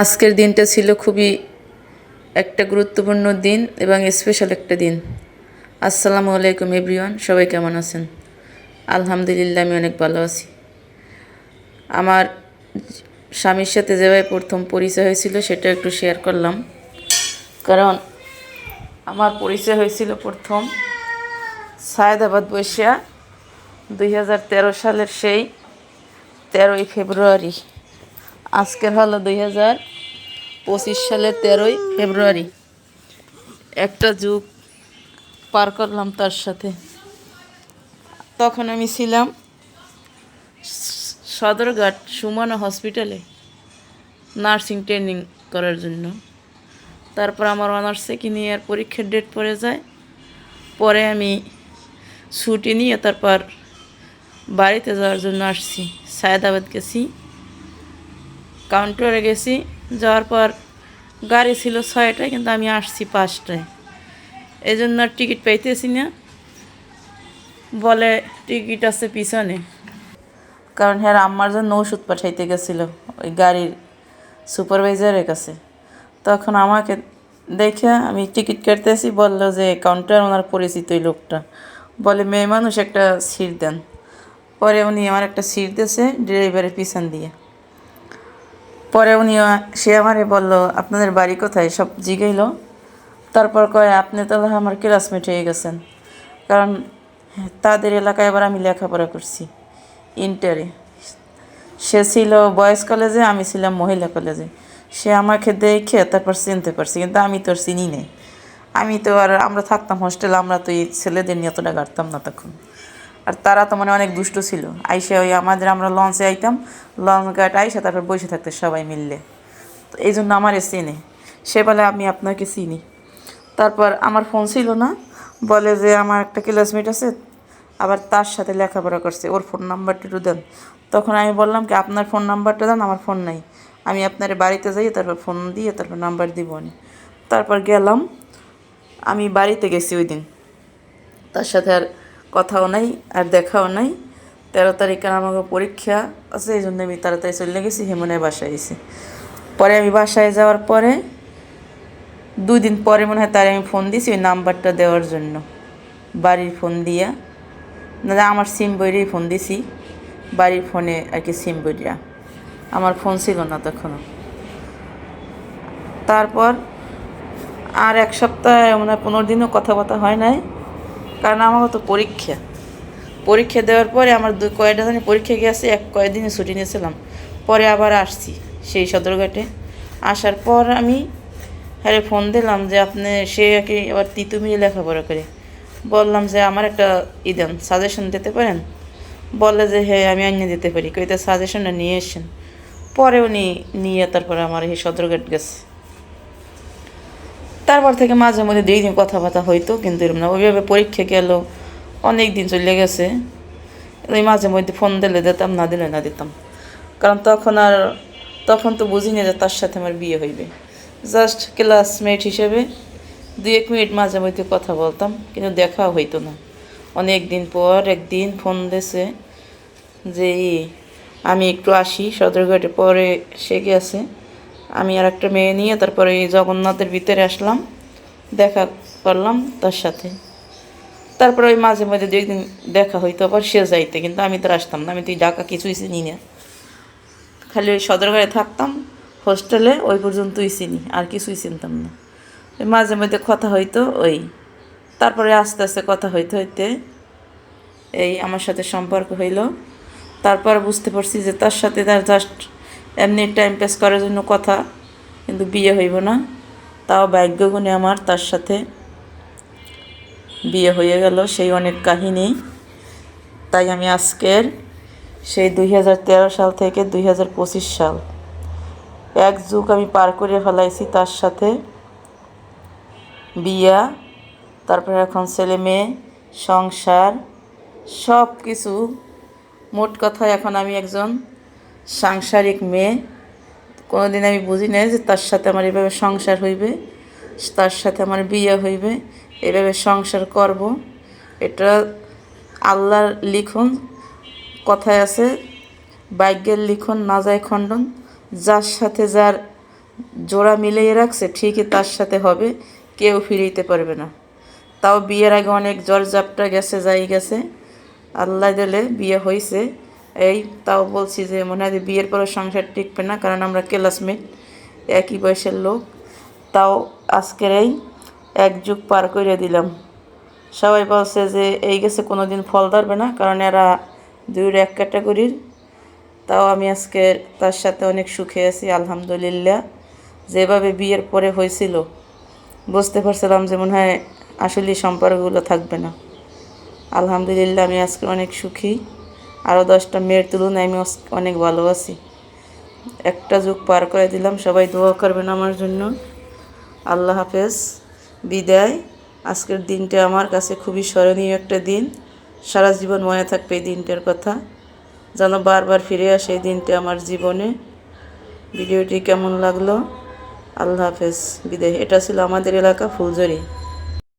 আজকের দিনটা ছিল খুবই একটা গুরুত্বপূর্ণ দিন এবং স্পেশাল একটা দিন। আসসালামু আলাইকুম এভরিওয়ান সবাই কেমন আছেন? আলহামদুলিল্লাহ, আমি অনেক ভালো আছি। আমার স্বামীর সাথে যেভাবে প্রথম পরিচয় হয়েছিল, সেটা একটু শেয়ার করলাম। কারণ আমার পরিচয় হয়েছিল প্রথম সায়দাবাদ বৈশা, দুই হাজার তেরো সালের সেই তেরোই ফেব্রুয়ারি। আজকের হলো দুই হাজার পঁচিশ সালের তেরোই ফেব্রুয়ারি। একটা যুগ পার করলাম তার সাথে। তখন আমি ছিলাম সদরঘাট সুমনা হসপিটালে নার্সিং ট্রেনিং করার জন্য। তারপর আমার অনার্স সেকেন্ড ইয়ার পরীক্ষার ডেট পড়ে যায়। পরে আমি ছুটি নিয়ে তারপর বাড়িতে যাওয়ার জন্য আসছি, সায়দাবাদ গেছি। কাউন্টারে গেছি, যাওয়ার পর গাড়ি ছিল ছয়টায়, কিন্তু আমি আসছি পাঁচটায়। এই জন্য টিকিট পাইতেছি না। বলে টিকিট আছে পিছনে। কারণ হ্যাঁ আম্মার জন্য ওষুধ পাঠাইতে গেছিল, ওই গাড়ির সুপারভাইজারের কাছে। তখন আমাকে দেখে আমি টিকিট কাটতেছি, বলল যে কাউন্টার ওনার পরিচিত ওই লোকটা। বলে, মেয়ে মানুষ একটা সিট দেন। পরে উনি আমার একটা সিট দিয়েছে ড্রাইভারের পিছন দিয়ে। পরে উনি, সে আমারে বলল, আপনাদের বাড়ি কোথায়? সব জিগাইল। তারপর কয়, আপনি তাহলে আমার ক্লাসমেট হয়ে গেছেন। কারণ তাদের এলাকায় এবার আমি লেখাপড়া করছি ইন্টারে সে ছিল বয়েজ কলেজে আমি ছিলাম মহিলা কলেজে সে আমাকে দেখে তারপর চিনতে পারছি, কিন্তু আমি তো আর চিনি নেই। আমি তো আর, আমরা থাকতাম হোস্টেলে আমরা তো এই ছেলেদের নিয়ে অতটা গাড়তাম না তখন। আর তারা তো মানে অনেক দুষ্ট ছিল। আইসে ওই আমাদের আমরা লঞ্চে আইতাম লঞ্চ ঘাট আইসে তারপর বসে থাকতে সবাই মিললে। তো এই জন্য আমার চিনে। সে বলে, আমি আপনাকে চিনি। তারপর আমার ফোন ছিল না, বলে যে, আমার একটা ক্লাসমেট আছে, আবার তার সাথে লেখাপড়া করছে, ওর ফোন নাম্বারটা একটু দেন। তখন আমি বললাম কি, আপনার ফোন নাম্বারটা দেন, আমার ফোন নাই। আমি আপনার বাড়িতে যাই, তারপর ফোন দিয়ে তারপর নাম্বার দিব আমি তারপর গেলাম। আমি বাড়িতে গেছি ওই দিন। তার সাথে আর কথাও নাই আর দেখাও নাই। তেরো তারিখে আমাকে পরীক্ষা আছে, এই জন্য আমি তাড়াতাড়ি চলে গেছি, হেমনের বাসায় এসে পরে আমি বাসায় যাওয়ার পরে, দুই দিন পরে মনে হয় তার আমি ফোন দিয়েছি ওই নাম্বারটা দেওয়ার জন্য। বাড়ির ফোন দিয়া। না আমার সিম বইরেই ফোন দিছি। বাড়ির ফোনে আর কি সিম বইরা। আমার ফোন ছিল না তখনও। তারপর আর এক সপ্তাহ মনে পনেরো দিনও কথাবার্তা হয় নাই। কারণ আমার তো পরীক্ষা। পরীক্ষা দেওয়ার পরে আমার দুই কয়েকটা দিনে পরীক্ষা গেছে, এক কয়েকদিনে ছুটি নিয়েছিলাম। পরে আবার আসছি সেই সদরঘাটে। আসার পর আমি হ্যাঁ ফোন দিলাম যে আপনি, সে আর কি আবার তিতুমিরে লেখাপড়া করে। বললাম যে আমার একটা ই দেন সাজেশন দিতে পারেন? বলে যে হ্যাঁ আমি আনিয়ে দিতে পারি। কইতে সাজেশনটা নিয়ে এসেন পরে উনি নিয়ে তারপরে আমার এই সদরঘাট গেছে। তারপর থেকে মাঝে মধ্যে দুই দিন কথাবার্তা হইতো, কিন্তু এরকম না। ওইভাবে পরীক্ষা গেল, অনেক দিন চলে গেছে। ওই মাঝে মধ্যে ফোন দিলে দিতাম, না দিলে না দিতাম। কারণ তখন আর, তখন তো বুঝি না যে তার সাথে আমার বিয়ে হইবে। জাস্ট ক্লাসমেট হিসেবে দু এক মিনিট মাঝে মধ্যে কথা বলতাম, কিন্তু দেখা হইতো না। অনেক দিন পর একদিন ফোন দিয়েছে যে আমি একটু আসি। সদরঘাটে পরে সে গেছে। আমি আর একটা মেয়ে নিয়ে তারপরে এই জগন্নাথের ভিতরে আসলাম, দেখা করলাম তার সাথে। তারপরে ওই মাঝে মাঝে দু একদিন দেখা হইতো, আবার সে যাইতে, কিন্তু আমি তো আসতাম না, আমি তো এই ঢাকা কিছুই চিনি না। খালি ওই সদরঘাটে থাকতাম, হোস্টেলে ওই পর্যন্তই চিনি, আর কিছুই চিনতাম না। ওই মাঝে মধ্যে কথা হইতো ওই, তারপরে আস্তে আস্তে কথা হইতে হইতে এই আমার সাথে সম্পর্ক হইল। তারপর বুঝতে পারছি যে তার সাথে তার জাস্ট এমনি টাইম পাস করার জন্য কথা, কিন্তু বিয়ে হইব না। তাও ভাগ্যগুণে আমার তার সাথে বিয়ে হয়ে গেল, সেই অনেক কাহিনী। তাই আমি আজকের সেই দুই হাজার তেরো সাল থেকে দুই হাজার পঁচিশ সাল, এক যুগ আমি পার করে ফেলাইছি তার সাথে বিয়া, তারপরে এখন ছেলে মেয়ে, সংসার সব কিছু মোট কথা, এখন আমি একজন সাংসারিক মেয়ে। কোনোদিন আমি বুঝি নাই যে তার সাথে আমার এভাবে সংসার হইবে, তার সাথে আমার বিয়ে হইবে, এভাবে সংসার করব। এটা আল্লাহর লিখন, কথায় আছে, ভাগ্যের লিখন না যায় খণ্ডন। যার সাথে যার জোড়া মিলিয়ে রাখছে, ঠিকই তার সাথে হবে, কেউ ফিরিতে পারবে না। তাও বিয়ের আগে অনেক জ্বর জাপটা গেছে, যাই গেছে। আল্লাহ দিলে বিয়ে হয়েছে এই, তাও বলছি যে মনে হয় বিয়ের পরে সংসার টিকবে না, কারণ আমরা ক্লাসমেট, একই বয়সের লোক। তাও আজকের এই এক যুগ পার করে দিলাম। সবাই বলছে যে এই গেছে কোনো দিন ফল ধরবে না, কারণ এরা দুইয়ের এক ক্যাটাগরির। তাও আমি আজকে তার সাথে অনেক সুখে আছি, আলহামদুলিল্লাহ। যেভাবে বিয়ের পরে হয়েছিল, বুঝতে পারছিলাম যে মনে হয় আসলে সম্পর্কগুলো থাকবে না। আলহামদুলিল্লাহ আমি আজকে অনেক সুখী। আরও দশটা মেয়ের তুলনায় আমি অনেক ভালো আছি। একটা যুগ পার করে দিলাম, সবাই দোয়া করবেন আমার জন্য। আল্লাহ হাফেজ, বিদায়। আজকের দিনটা আমার কাছে খুবই স্মরণীয় একটা দিন। সারা জীবন মনে থাকবে এই দিনটার কথা। যেন বারবার ফিরে আসে এই দিনটা আমার জীবনে। ভিডিওটি কেমন লাগল? আল্লাহ হাফেজ, বিদায়। এটা ছিল আমাদের এলাকা ফুলঝুরি।